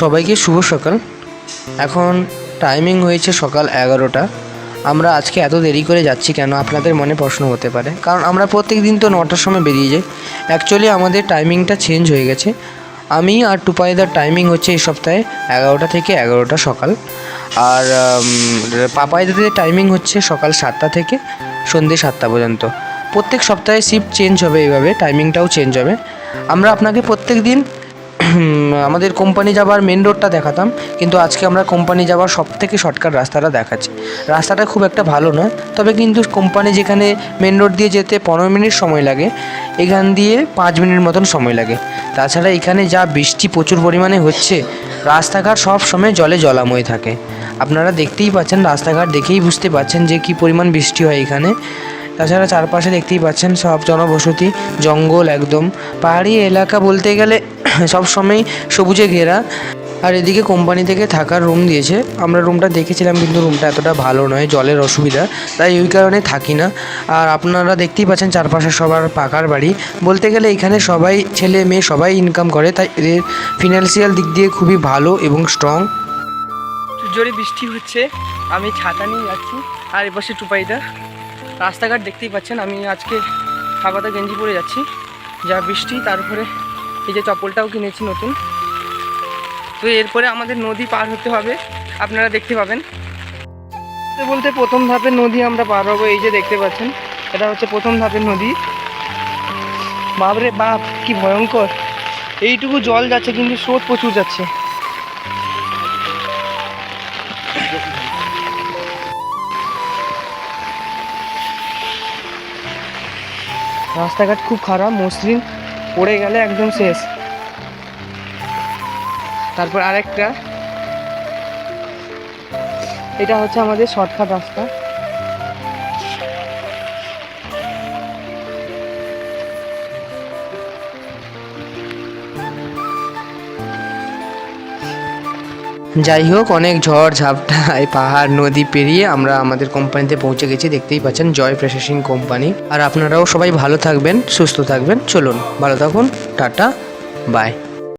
সবাইকে শুভ সকাল। এখন টাইমিং হয়েছে সকাল এগারোটা। আমরা আজকে এত দেরি করে যাচ্ছি কেন? আপনাদের মনে প্রশ্ন হতে পারে। কারণ আমরা প্রত্যেক দিন তো নটার সময় বেরিয়ে যাই। অ্যাকচুয়ালি আমাদের টাইমিংটা চেঞ্জ হয়ে গেছে। আমি আর টুপাইদার টাইমিং হচ্ছে এই সপ্তাহে এগারোটা থেকে এগারোটা সকাল। আর পাপাইদাদের টাইমিং হচ্ছে সকাল সাতটা থেকে সন্ধ্যে সাতটা পর্যন্ত। প্রত্যেক সপ্তাহে শিফট চেঞ্জ হবে এইভাবে টাইমিংটাও চেঞ্জ হবে। আমরা আপনাকে প্রত্যেক দিন আমাদের কোম্পানি যাবার মেন রোডটা দেখাতাম, কিন্তু আজকে আমরা কোম্পানি যাওয়ার সব থেকে শর্টকাট রাস্তাটা দেখাচ্ছি। রাস্তাটা খুব একটা ভালো নয়, তবে কিন্তু কোম্পানি যেখানে মেন রোড দিয়ে যেতে পনেরো মিনিট সময় লাগে, এখান দিয়ে পাঁচ মিনিট মতন সময় লাগে। তাছাড়া এখানে যা বৃষ্টি প্রচুর পরিমাণে হচ্ছে, রাস্তাঘাট সব সময় জলে জলাময় থাকে। আপনারা দেখতেই পাচ্ছেন, রাস্তাঘাট দেখেই বুঝতে পারছেন যে কী পরিমাণ বৃষ্টি হয় এখানে। তাছাড়া চারপাশে দেখতেই পাচ্ছেন সব জনবসতি, জঙ্গল একদম। পাহাড়ি এলাকা বলতে গেলে সব সময় সবুজে ঘেরা। আর এদিকে কোম্পানি থেকে থাকার রুম দিয়েছে। আমরা রুমটা দেখেছিলাম, কিন্তু রুমটা এতটা ভালো নয়, জলের অসুবিধা। তাই ওই কারণে থাকি না। আর আপনারা দেখতেই পাচ্ছেন, চারপাশে সবার পাকার বাড়ি। বলতে গেলে এখানে সবাই ছেলে মেয়ে সবাই ইনকাম করে, তাই এদের ফিনান্সিয়াল দিক দিয়ে খুবই ভালো এবং স্ট্রং জোরে বৃষ্টি হচ্ছে, আমি ছাতা নিয়ে যাচ্ছি। আর এপাশে টুপাইদা। রাস্তাঘাট দেখতেই পাচ্ছেন, আমি আজকে হাবাতা গেঞ্জি পরে যাচ্ছি। যা বৃষ্টি তারপরে এই যে চপ্পলটাও কিনেছি নতুন। তো এরপরে আমাদের নদী পার হতে হবে। আপনারা দেখতে পাবেন। বলতে প্রথম ধাপের নদী আমরা পার হব, এই যে দেখতে পাচ্ছেন। এটা হচ্ছে প্রথম ধাপের নদী। বাপরে বাপ, কি ভয়ঙ্কর। এইটুকু জল যাচ্ছে, কিন্তু স্রোত প্রচুর যাচ্ছে। রাস্তাঘাট খুব খারাপ, মসৃণ। পড়ে গেলে একদম শেষ। তারপর আরেকটা। এটা হচ্ছে আমাদের শর্টকাট রাস্তা। যাই হোক, অনেক ঝড়, ঝাপটায় পাহাড়, নদী পেরিয়ে আমরা আমাদের কোম্পানিতে পৌঁছে গেছি। দেখতেই পাচ্ছেন, জয় প্রসেসিং কোম্পানি। আর আপনারাও সবাই ভালো থাকবেন, সুস্থ থাকবেন। চলুন, ভালো থাকুন, টাটা, বাই।